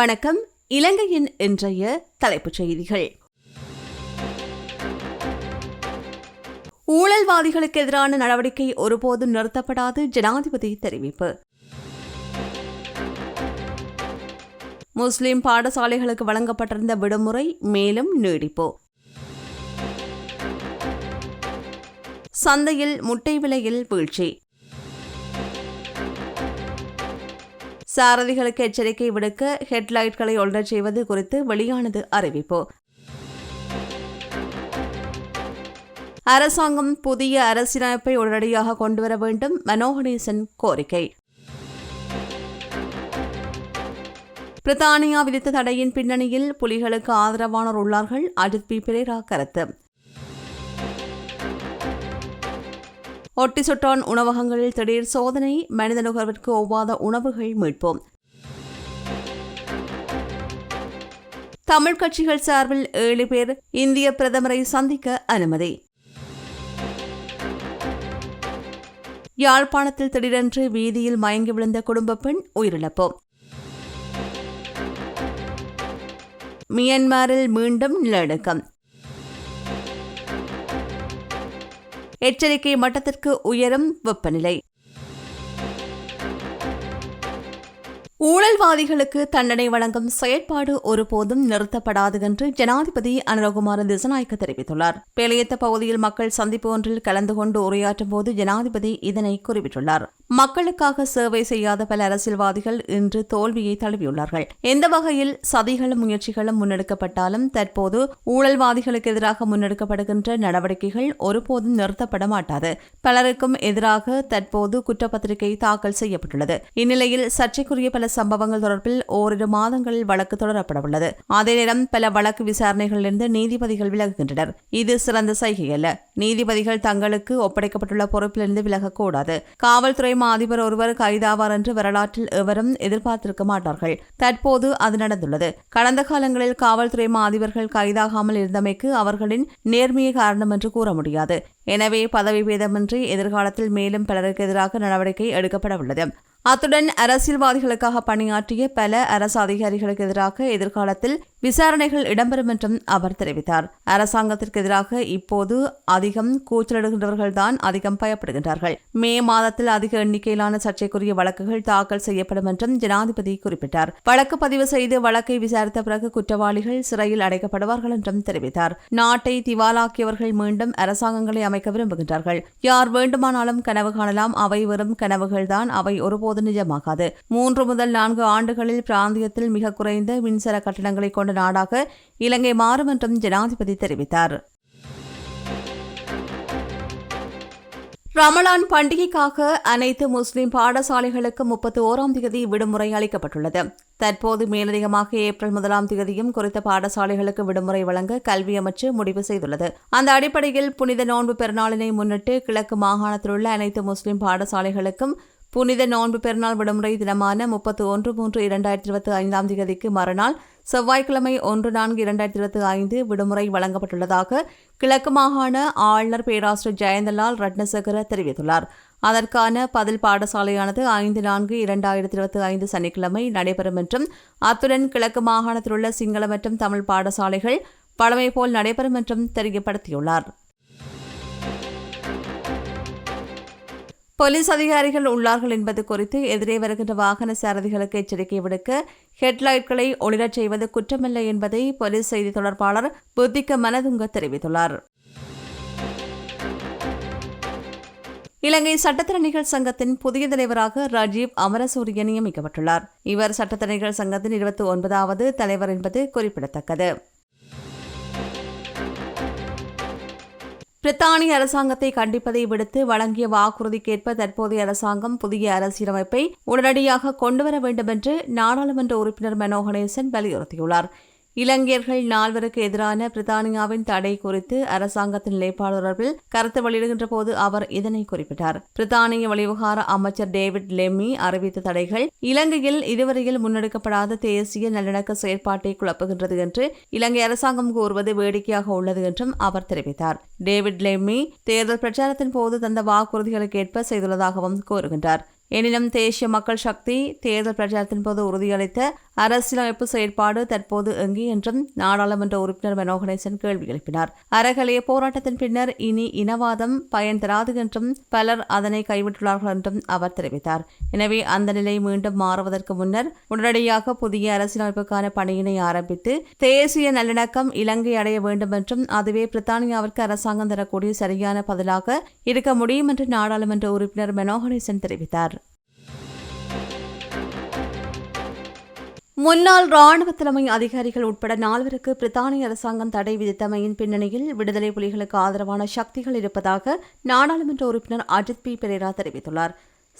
வணக்கம். இலங்கையின் இன்றைய தலைப்புச் செய்திகள். ஊழல்வாதிகளுக்கு எதிரான நடவடிக்கை ஒருபோதும் நிறுத்தப்படாது ஜனாதிபதி தெரிவிப்பு. முஸ்லிம் பாடசாலைகளுக்கு வழங்கப்பட்டிருந்த விடுமுறை மேலும் நீடிப்பு. சந்தையில் முட்டை விலையில் வீழ்ச்சி. சாரதிகளுக்கு எச்சரிக்கை விடுக்க ஹெட்லைட்களை ஒன்றச் செய்வது குறித்து வெளியானது அறிவிப்பு. அரசாங்கம் புதிய அரசியலமைப்பை உடனடியாக கொண்டுவர வேண்டும் மனோகணேசன் கோரிக்கை. பிரித்தானியா விதித்த தடையின் பின்னணியில் புலிகளுக்கு ஆதரவானோர் உள்ளார்கள் அஜித் பி. பிரேரா கருத்து. ஒட்டி சுட்டான் உணவகங்களில் திடீர் சோதனை மனித நுகர்விற்கு ஒவ்வாத உணவுகள் மீட்போம். தமிழ் கட்சிகள் சார்பில் ஏழு பேர் இந்திய பிரதமரை சந்திக்க அனுமதி. யாழ்ப்பாணத்தில் திடீரென்று வீதியில் மயங்கி விழுந்த குடும்ப பெண் உயிரிழப்பு. மியன்மாரில் மீண்டும் நிலநடுக்கம். எச்சரிக்கை மட்டத்திற்கு உயரும் வெப்பநிலை. ஊழல்வாதிகளுக்கு தண்டனை வழங்கும் செயற்பாடு ஒருபோதும் நிறுத்தப்படாது என்று ஜனாதிபதி அனுரகுமார திசநாயக்க தெரிவித்துள்ளார். பேலையத்த பகுதியில் மக்கள் சந்திப்பு ஒன்றில் கலந்து கொண்டு உரையாற்றும் போது ஜனாதிபதி இதனை குறிப்பிட்டுள்ளார். மக்களுக்காக சேவை செய்யாத பல அரசியல்வாதிகள் இன்று தோல்வியை தழுவியுள்ளார்கள். எந்த வகையில் சதிகளும் முயற்சிகளும் முன்னெடுக்கப்பட்டாலும் தற்போது ஊழல்வாதிகளுக்கு எதிராக முன்னெடுக்கப்படுகின்ற நடவடிக்கைகள் ஒருபோதும் நிறுத்தப்பட மாட்டாது. பலருக்கும் எதிராக தற்போது குற்றப்பத்திரிகை தாக்கல் செய்யப்பட்டுள்ளது. இந்நிலையில் சர்ச்சைக்குரிய பல சம்பவங்கள் தொடர்பில் ஓரிரு மாதங்களில் வழக்கு தொடரப்படவுள்ளது அதே நேரம் பல வழக்கு விசாரணைகளிலிருந்து நீதிபதிகள் விலகுகின்றனர். இது சிறந்த சைகை அல்ல. நீதிபதிகள் தங்களுக்கு ஒப்படைக்கப்பட்டுள்ள பொறுப்பிலிருந்து விலகக்கூடாது. காவல்துறை மா அதிபர் ஒருவர் கைதாவார் என்று வரலாற்றில் எவரும் எதிர்பார்த்திருக்க மாட்டார்கள். தற்போது அது நடந்துள்ளது. கடந்த காலங்களில் காவல்துறை மா அதிபர்கள் கைதாகாமல் இருந்தமைக்கு அவர்களின் நேர்மையை காரணம் என்று கூற முடியாது. எனவே பதவி பேதமின்றி எதிர்காலத்தில் மேலும் பலருக்கு எதிராக நடவடிக்கை எடுக்கப்பட உள்ளது அத்துடன் அரசியல்வாதிகளுக்காக பணியாற்றிய பல அரசு அதிகாரிகளுக்கு எதிராக எதிர்காலத்தில் விசாரணைகள் இடம்பெறும் என்றும் அவர் தெரிவித்தார். அரசாங்கத்திற்கு எதிராக இப்போது அதிகம் கூச்சலிடுகின்றவர்கள்தான் அதிகம் பயப்படுகின்றார்கள். மே மாதத்தில் அதிக எண்ணிக்கையிலான சர்ச்சைக்குரிய வழக்குகள் தாக்கல் செய்யப்படும் என்றும் ஜனாதிபதி குறிப்பிட்டார். வழக்கு பதிவு செய்து வழக்கை விசாரித்த பிறகு குற்றவாளிகள் சிறையில் அடைக்கப்படுவார்கள் என்றும் தெரிவித்தார். நாட்டை திவாலாக்கியவர்கள் மீண்டும் அரசாங்கங்களை அமைக்க விரும்புகின்றார்கள். யார் வேண்டுமானாலும் கனவு காணலாம். அவை வெறும் கனவுகள்தான் அவை ஒருபோது நிஜமாகாது. மூன்று முதல் நான்கு ஆண்டுகளில் பிராந்தியத்தில் மிக குறைந்த மின்சார கட்டணங்களை கொண்ட நாடாக இலங்கை மாறும் என்றும் ஜனாதிபதி தெரிவித்தார். ரமலான் பண்டிகைக்காக அனைத்து முஸ்லிம் பாடசாலைகளுக்கு முப்பத்தி ஓராம் தேதி விடுமுறை அளிக்கப்பட்டுள்ளது. தற்போது மேலதிகமாக ஏப்ரல் முதலாம் தேதியும் குறித்த பாடசாலைகளுக்கு விடுமுறை வழங்க கல்வி அமைச்சு முடிவு செய்துள்ளது. அந்த அடிப்படையில் புனித நோன்பு பெருநாளினை முன்னிட்டு கிழக்கு மாகாணத்தில் உள்ள அனைத்து முஸ்லிம் பாடசாலைகளுக்கும் புனித நோன்பு பெருநாள் விடுமுறை தினமான முப்பத்தி ஒன்று மூன்று இரண்டாயிரத்தி இருபத்தி ஐந்தாம் தேதிக்கு மறுநாள் செவ்வாய்க்கிழமை ஒன்று நான்கு இரண்டாயிரத்தி இருபத்தி ஐந்து விடுமுறை வழங்கப்பட்டுள்ளதாக கிழக்கு மாகாண ஆளுநர் பேராசிரியர் ஜெயந்தலால் ரட்னசேகர தெரிவித்துள்ளார். அதற்கான பதில் பாடசாலையானது ஐந்து நான்கு இரண்டாயிரத்தி இருபத்தி ஐந்து சனிக்கிழமை நடைபெறும் என்றும் அத்துடன் கிழக்கு மாகாணத்தில் உள்ள சிங்கள மற்றும் தமிழ் பாடசாலைகள் பழமை போல் நடைபெறும் என்றும் தெரியப்படுத்தியுள்ளார். போலீஸ் அதிகாரிகள் உள்ளார்கள் என்பது குறித்து எதிரே வருகின்ற வாகன சாரதிகளுக்கு எச்சரிக்கை விடுக்க ஹெட்லைட்களை ஒளிரச் செய்வது குற்றமில்லை என்பதை போலீஸ் செய்தி தொடர்பாளர் புத்திக்க மனதுங்க தெரிவித்துள்ளார். இலங்கை சட்டத்திறனிகள் சங்கத்தின் புதிய தலைவராக ராஜீவ் அமரசூரிய நியமிக்கப்பட்டுள்ளார். இவர் சட்டத்திறனிகள் சங்கத்தின் இருபத்தி ஒன்பதாவது தலைவர் என்பது குறிப்பிடத்தக்கது. பிரித்தானிய அரசாங்கத்தை கண்டிப்பதை விடுத்து வழங்கிய வாக்குறுதிக்கேற்ப தற்போதைய அரசாங்கம் புதிய அரசியலமைப்பை உடனடியாக கொண்டுவர வேண்டும் என்று நாடாளுமன்ற உறுப்பினர் மனோகணேசன் வலியுறுத்தியுள்ளார். இலங்கையர்கள் நால்வருக்கு எதிரான பிரித்தானியாவின் தடை குறித்து அரசாங்கத்தின் நிலைப்பாடு தொடர்பில் கருத்து வெளியிடுகின்ற போது அவர் இதனை குறிப்பிட்டார். பிரித்தானிய வெளிவிவகார அமைச்சர் டேவிட் லெம்மி அறிவித்த தடைகள் இலங்கையில் இதுவரையில் முன்னெடுக்கப்படாத தேசிய நல்லிணக்க செயற்பாட்டை குழப்புகின்றது என்று இலங்கை அரசாங்கம் கூறுவது வேடிக்கையாக உள்ளது என்றும் அவர் தெரிவித்தார். டேவிட் லெம்மி தேர்தல் பிரச்சாரத்தின் போது தந்த வாக்குறுதிகளுக்கேற்ப செய்துள்ளதாகவும் கூறுகின்றார். எனினும் தேசிய மக்கள் சக்தி தேர்தல் பிரச்சாரத்தின் போது உறுதியளித்த அரசியலமைப்பு செயற்பாடு தற்போது எங்கே என்றும் நாடாளுமன்ற உறுப்பினர் மனோகணேசன் கேள்வி எழுப்பினார். அறகலைய போராட்டத்தின் பின்னர் இனி இனவாதம் பயன் தராது என்றும் பலர் அதனை கைவிட்டுள்ளார்கள் என்றும் அவர் தெரிவித்தார். எனவே அந்த நிலை மீண்டும் மாறுவதற்கு முன்னர் உடனடியாக புதிய அரசியலமைப்புக்கான பணியினை ஆரம்பித்து தேசிய நல்லிணக்கம் இலங்கை அடைய வேண்டும் என்றும் அதுவே பிரித்தானியாவிற்கு அரசாங்கம் தரக்கூடிய சரியான பதிலாக இருக்க முடியும் என்று நாடாளுமன்ற உறுப்பினர் மனோகணேசன் தெரிவித்தார். முன்னாள் ராணுவ தலைமை அதிகாரிகள் உட்பட நால்வருக்கு பிரித்தானிய அரசாங்கம் தடை விதித்தமையின் பின்னணியில் விடுதலை புலிகளுக்கு ஆதரவான சக்திகள் இருப்பதாக நாடாளுமன்ற உறுப்பினர் அஜித் பி. பெரேரா தெரிவித்துள்ளார்.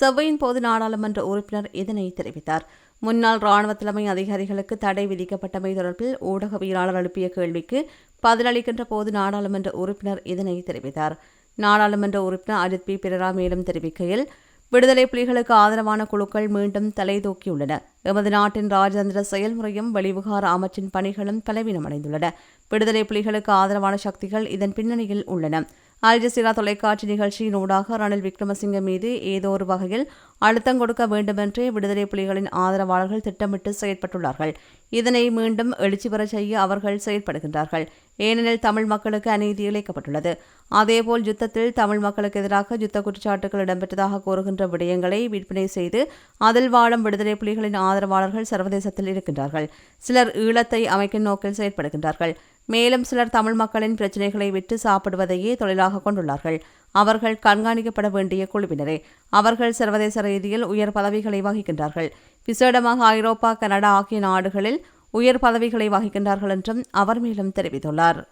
செவ்வையின் போது நாடாளுமன்ற உறுப்பினர் இதனை தெரிவித்தார். முன்னாள் ராணுவ தலைமை அதிகாரிகளுக்கு தடை விதிக்கப்பட்டமை தொடர்பில் ஊடகவியலாளர் எழுப்பிய கேள்விக்கு பதிலளிக்கின்ற போது நாடாளுமன்ற உறுப்பினர் இதனை தெரிவித்தார். நாடாளுமன்ற உறுப்பினர் அஜித் பி. பிரரா மேலும் தெரிவிக்கையில் விடுதலை புலிகளுக்கு ஆதரவான குழுக்கள் மீண்டும் தலை தூக்கியுள்ளன. எமது நாட்டின் ராஜதந்திர செயல்முறையும் வெளிவிகார அமைச்சின் பணிகளும் பலவீனமடைந்துள்ளன. விடுதலை புலிகளுக்கு ஆதரவான சக்திகள் இதன் பின்னணியில் உள்ளன. அல் ஜசீரா தொலைக்காட்சி நிகழ்ச்சியின் ஊடாக ரணில் விக்ரமசிங்க மீது ஏதோ ஒரு வகையில் அழுத்தம் கொடுக்க வேண்டுமென்றே விடுதலை புலிகளின் ஆதரவாளர்கள் திட்டமிட்டு செயற்பட்டுள்ளார்கள். இதனை மீண்டும் எழுச்சி பெற செய்ய அவர்கள் செயற்படுகின்றார்கள். ஏனெனில் தமிழ் மக்களுக்கு அநீதி இழைக்கப்பட்டுள்ளது. அதேபோல் யுத்தத்தில் தமிழ் மக்களுக்கு எதிராக யுத்த குற்றச்சாட்டுகள் இடம்பெற்றதாக கூறுகின்ற விடயங்களை விற்பனை செய்து அதில் வாழும் விடுதலை புலிகளின் ஆதரவாளர்கள் சர்வதேசத்தில் இருக்கின்றார்கள். சிலர் ஈழத்தை அமைக்கும் நோக்கில் செயற்படுகின்றார்கள். மேலும் சிலர் தமிழ் மக்களின் பிரச்சினைகளை விட்டு சாப்பிடுவதையே தொழிலாக கொண்டுள்ளார்கள். அவர்கள் கண்காணிக்கப்பட வேண்டிய குழுவினரே. அவர்கள் சர்வதேச ரீதியில் உயர் பதவிகளை வகிக்கின்றார்கள். விசேடமாக ஐரோப்பா கனடா ஆகிய நாடுகளில் உயர் பதவிகளை வகிக்கின்றார்கள் என்றும் அவர் மேலும் தெரிவித்துள்ளார்.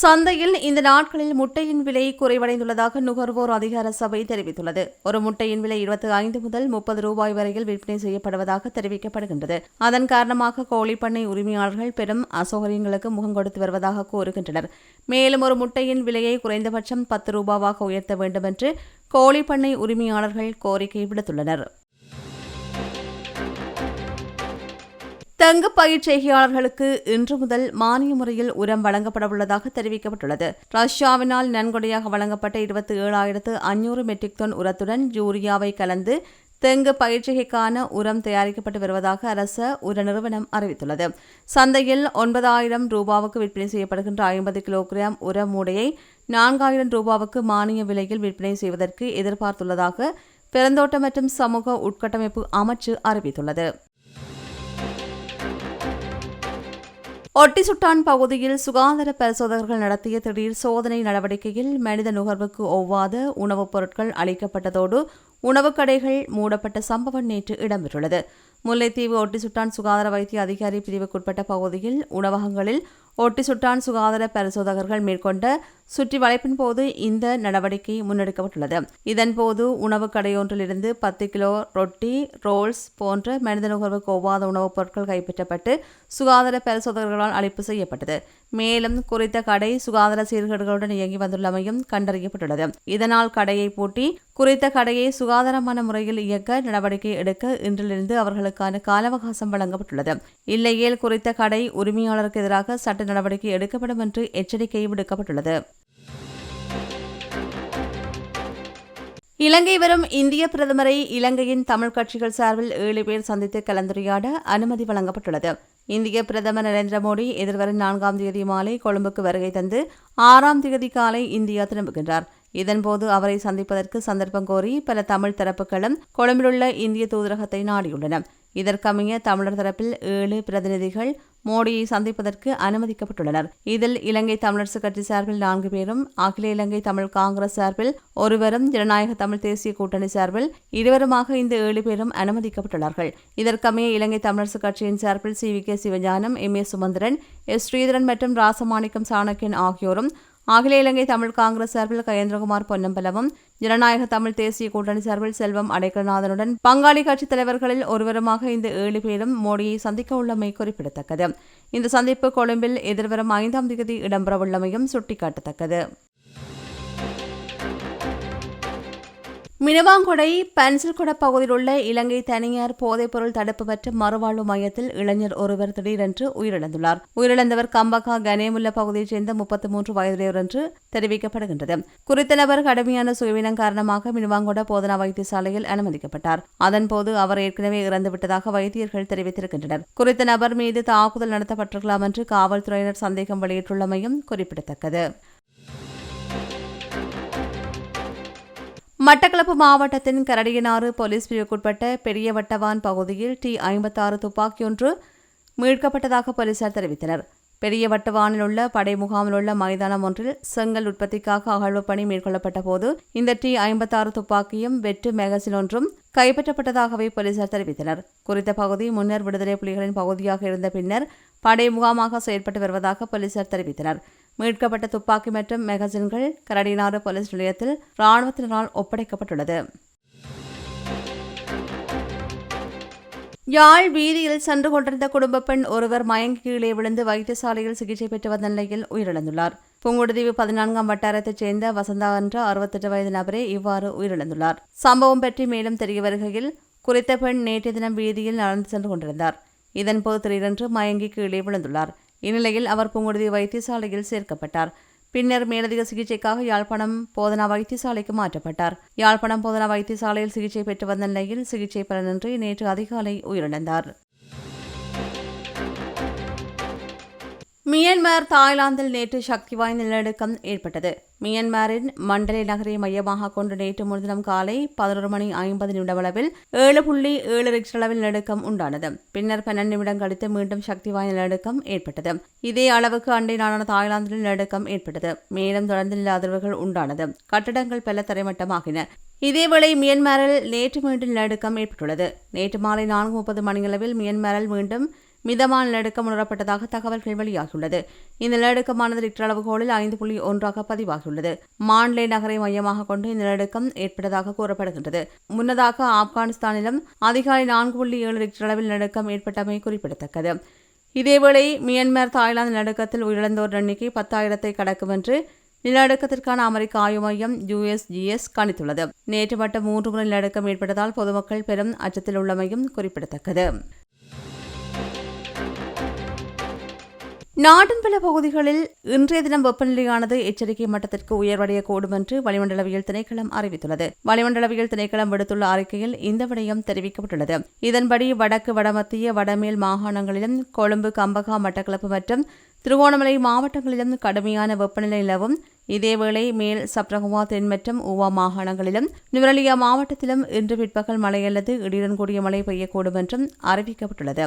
சந்தையில் இந்த நாட்களில் முட்டையின் விலை குறைவடைந்துள்ளதாக நுகர்வோர் அதிகார சபை தெரிவித்துள்ளது. ஒரு முட்டையின் விலை இருபத்தி ஐந்து முதல் முப்பது ரூபாய் வரையில் விற்பனை செய்யப்படுவதாக தெரிவிக்கப்படுகின்றது. அதன் காரணமாக கோழிப்பண்ணை உரிமையாளர்கள் பெரும் அசௌகரியங்களுக்கு முகம் கொடுத்து வருவதாக கூறுகின்றனர். மேலும் ஒரு முட்டையின் விலையை குறைந்தபட்சம் பத்து ரூபாவாக உயர்த்த வேண்டும் என்று கோழிப்பண்ணை உரிமையாளர்கள் கோரிக்கை விடுத்துள்ளனர். தங்க பயிர் செய்கையாளர்களுக்கு இன்று முதல் மானிய முறையில் உரம் வழங்கப்படவுள்ளதாக தெரிவிக்கப்பட்டுள்ளது. ரஷ்யாவினால் நன்கொடையாக வழங்கப்பட்ட இருபத்தி ஏழாயிரத்து அஞ்சூறு மெட்ரிக் டன் உரத்துடன் யூரியாவை கலந்து தெங்கு பயிற்சிகைக்கான உரம் தயாரிக்கப்பட்டு வருவதாக அரச உர நிறுவனம் அறிவித்துள்ளது. சந்தையில் ஒன்பதாயிரம் ரூபாவுக்கு விற்பனை செய்யப்படுகின்ற ஐம்பது கிலோகிராம் உர மூடையை நான்காயிரம் ரூபாவுக்கு மானிய விலையில் விற்பனை செய்வதற்கு எதிர்பார்த்துள்ளதாக பெருந்தோட்டம் மற்றும் சமூக உட்கட்டமைப்பு அமைச்சு அறிவித்துள்ளது. ஒட்டிசுட்டான் பகுதியில் சுகாதார பரிசோதகர்கள் நடத்திய திடீர் சோதனை நடவடிக்கையில் மனித நுகர்வுக்கு ஒவ்வாத உணவுப் பொருட்கள் அளிக்கப்பட்டதோடு உணவுக் கடைகள் மூடப்பட்ட சம்பவம் நேற்று இடம்பெற்றுள்ளது. முல்லைத்தீவு ஒட்டி சுட்டான் சுகாதார வைத்திய அதிகாரி பிரிவுக்குட்பட்ட பகுதியில் உணவகங்களில் ஒட்டி சுட்டான் சுகாதார பரிசோதகர்கள் மேற்கொண்ட சுற்றி வளைப்பின் போது இந்த நடவடிக்கை முன்னெடுக்கப்பட்டுள்ளது. இதன்போது உணவு கடையொன்றிலிருந்து பத்து கிலோ ரொட்டி ரோல்ஸ் போன்ற மனித நுகர்வு கோவாத உணவுப் பொருட்கள் கைப்பற்றப்பட்டு சுகாதார பரிசோதகர்களால் அழைப்பு செய்யப்பட்டது. மேலும் குறித்த கடை சுகாதார சீர்கேடுகளுடன் இயங்கி வந்துள்ளமையும் கண்டறியப்பட்டுள்ளது. இதனால் கடையை பூட்டி குறித்த கடையை சுகாதாரமான முறையில் இயக்க நடவடிக்கை எடுக்க இன்றிலிருந்து அவர்கள் அவர்களுக்கான கால அவகாசம் வழங்கப்பட்டுள்ளது. இல்லையேல் குறித்த கடை உரிமையாளருக்கு எதிராக சட்ட நடவடிக்கை எடுக்கப்படும் என்று எச்சரிக்கை விடுக்கப்பட்டுள்ளது. இலங்கை வரும் இந்திய பிரதமரை இலங்கையின் தமிழ் கட்சிகள் சார்பில் ஏழு பேர் சந்தித்து கலந்துரையாட அனுமதி வழங்கப்பட்டுள்ளது. இந்திய பிரதமர் நரேந்திர மோடி எதிர்வரும் நான்காம் தேதி மாலை கொழும்புக்கு வருகை தந்து ஆறாம் தேதி காலை இந்தியா திரும்புகின்றார். இதன்போது அவரை சந்திப்பதற்கு சந்தர்ப்பம் கோரி பல தமிழ் தரப்புகளும் கொழும்பிலுள்ள இந்திய தூதரகத்தை நாடியுள்ளன. இதற்கமைய தமிழர் தரப்பில் ஏழு பிரதிநிதிகள் மோடியை சந்திப்பதற்கு அனுமதிக்கப்பட்டுள்ளனர். இதில் இலங்கை தமிழரசு கட்சி சார்பில் நான்கு பேரும் அகில இலங்கை தமிழ் காங்கிரஸ் சார்பில் ஒருவரும் ஜனநாயக தமிழ் தேசிய கூட்டணி சார்பில் இருவருமாக இந்த ஏழு பேரும் அனுமதிக்கப்பட்டுள்ளார்கள். இதற்கமைய இலங்கை தமிழரசு கட்சியின் சார்பில் C V K Sivagnanam M A Sumanthiran S Sritharan மற்றும் ராசமாணிக்கம் சாணக்கியன் ஆகியோரும் அகில இலங்கை தமிழ் காங்கிரஸ் சார்பில் கயேந்திரகுமார் பொன்னம்பலமும் ஜனநாயக தமிழ் தேசிய கூட்டணி சார்பில் செல்வம் அடைக்கநாதனுடன் பங்காளி கட்சித் தலைவர்களில் ஒருவருமாக இந்த ஏழு பேரும் மோடியை சந்திக்க உள்ளமை குறிப்பிடத்தக்கது. இந்த சந்திப்பு கொழும்பில் எதிர்வரும் ஐந்தாம் தேதி இடம்பெறவுள்ளமையும் சுட்டிக்காட்டத்தக்கது. மினவாங்கொடை பென்சில்கொட பகுதியில் உள்ள இலங்கை தனியார் போதைப்பொருள் தடுப்பு மற்றும் மறுவாழ்வு மையத்தில் இளைஞர் ஒருவர் திடீரென்று உயிரிழந்துள்ளார். உயிரிழந்தவர் கம்பகா கனேமுல்ல பகுதியைச் சேர்ந்த முப்பத்தி மூன்று வயதுடையவர் என்று தெரிவிக்கப்படுகின்றது. குறித்த நபர் கடுமையான சுயவினம் காரணமாக மினுவாங்கொட போதனா வைத்தியசாலையில் அனுமதிக்கப்பட்டார். அதன்போது அவர் ஏற்கனவே இறந்துவிட்டதாக வைத்தியர்கள் தெரிவித்திருக்கின்றனர். குறித்த நபர் மீது தாக்குதல் நடத்தப்பட்டிருக்கலாம் என்று காவல்துறையினர் சந்தேகம் வெளியிட்டுள்ளமையும் குறிப்பிடத்தக்கது. மட்டக்களப்பு மாவட்டத்தின் கரடியனாறு போலீஸ் பிரிவுக்குட்பட்ட பெரிய வட்டவான் பகுதியில் டி ஐம்பத்தாறு துப்பாக்கியொன்று மீட்கப்பட்டதாக போலீசார் தெரிவித்தனர். பெரிய வட்டவானில் உள்ள படை முகாமில் உள்ள மைதானம் ஒன்றில் செங்கல் உற்பத்திக்காக அகழ்வு பணி மேற்கொள்ளப்பட்ட போது இந்த டி ஐம்பத்தாறு துப்பாக்கியும் வெட்டு மேகசின் ஒன்றும் கைப்பற்றப்பட்டதாகவே போலீசார் தெரிவித்தனர். குறித்த பகுதி முன்னர் விடுதலை புலிகளின் பகுதியாக இருந்த பின்னர் படை முகாமாக செயல்பட்டு வருவதாக போலீசார் தெரிவித்தனர். மீட்கப்பட்ட துப்பாக்கி மற்றும் மெகசின்கள் கரடினாறு போலீஸ் நிலையத்தில் ராணுவத்தினரால் ஒப்படைக்கப்பட்டுள்ளது. யாழ் வீதியில் சென்று கொண்டிருந்த குடும்ப பெண் ஒருவர் மயங்கி கீழே விழுந்து வைத்தியசாலையில் சிகிச்சை பெற்று வந்த நிலையில் உயிரிழந்துள்ளார். புங்குடுதீவு பதினான்காம் வட்டாரத்தைச் சேர்ந்த வசந்தா என்ற அறுபத்தெட்டு வயது நபரே இவ்வாறு உயிரிழந்துள்ளார். சம்பவம் பற்றி மேலும் தெரிய வருகையில் குறித்த பெண் நேற்றைய தினம் வீதியில் நடந்து சென்று கொண்டிருந்தார். இதன்போது திடீரென்று மயங்கி கீழே விழுந்துள்ளார். இந்நிலையில் அவர் புங்குடுதி வைத்தியசாலையில் சேர்க்கப்பட்டார். பின்னர் மேலதிக சிகிச்சைக்காக யாழ்ப்பாணம் போதனா வைத்தியசாலைக்கு மாற்றப்பட்டார். யாழ்ப்பாணம் போதனா வைத்தியசாலையில் சிகிச்சை பெற்று வந்த நிலையில் சிகிச்சை பலனின்றி நேற்று அதிகாலை உயிரிழந்தார். மியன்மார் தாய்லாந்தில் நேற்று சக்தி வாய்ந்த நிலநடுக்கம் ஏற்பட்டது. மியன்மாரின் மண்டலை நகரை மையமாக கொண்டு நேற்று முன்தினம் காலை பதினொரு மணி ஐம்பது நிமிடமளவில் ஏழு புள்ளி ஏழு ரிக்டர் அளவில் நடுக்கம் உண்டானது. பின்னர் பன்னெண்டு நிமிடம் கழித்து மீண்டும் சக்தி வாய்ந்த நடுக்கம் ஏற்பட்டது. இதே அளவுக்கு அண்டை நாடான தாய்லாந்தில் நடுக்கம் ஏற்பட்டது. மேலும் தொடர்ந்து நில அதிர்வுகள் உண்டானது. கட்டடங்கள் பல தரைமட்டமாகின. இதேவேளை மியன்மாரில் நேற்று மீண்டும் நடுக்கம் ஏற்பட்டுள்ளது. நேற்று மாலை நான்கு முப்பது மணியளவில் மியன்மாரில் மீண்டும் மிதமான நடுக்கம் உணரப்பட்டதாக தகவல்கள் வெளியாகியுள்ளது. இந்த நிலநடுக்கமானது ரிக்டர் அளவுகோலில் ஐந்து புள்ளி ஒன்றாக பதிவாகியுள்ளது. மான்லே நகரை மையமாக கொண்டு இந்த நிலநடுக்கம் ஏற்பட்டதாக கூறப்படுகின்றது. முன்னதாக ஆப்கானிஸ்தானிலும் அதிகாலை நான்கு புள்ளி ஏழு ரிக்டர் அளவில் நடுக்கம் ஏற்பட்டமை குறிப்பிடத்தக்கது. இதேவேளை மியான்மர் தாய்லாந்து நடுக்கத்தில் உயிரிழந்தோர் எண்ணிக்கை பத்தாயிரத்தை கடக்கும் என்று நிலநடுக்கத்திற்கான அமெரிக்க ஆய்வு மையம் யுஎஸ்ஜிஎஸ் கணித்துள்ளது. நேற்று மட்டும் மூன்று முறை நிலநடுக்கம் ஏற்பட்டதால் பொதுமக்கள் பெரும் அச்சத்தில் உள்ளமையும் குறிப்பிடத்தக்கது. நாட்டின் பல பகுதிகளில் இன்றைய தினம் வெப்பநிலையானது எச்சரிக்கை மட்டத்திற்கு உயர்வடையக்கூடும் என்று வளிமண்டலவியல் திணைக்களம் அறிவித்துள்ளது. வளிமண்டலவியல் திணைக்களம் விடுத்துள்ள அறிக்கையில் இந்த விடயம் தெரிவிக்கப்பட்டுள்ளது. இதன்படி வடக்கு வடமத்திய வடமேல் மாகாணங்களிலும் கொழும்பு கம்பகா மட்டக்களப்பு மற்றும் திருவோணமலை மாவட்டங்களிலும் கடுமையான வெப்பநிலை நிலவும். இதேவேளை மேல் சப்ரகுவா தென் மற்றும் ஊவா மாகாணங்களிலும் நுவரலியா மாவட்டத்திலும் இன்று பிற்பகல் மழை அல்லது இடியுடன் கூடிய மழை பெய்யக்கூடும் என்றும் அறிவிக்கப்பட்டுள்ளது.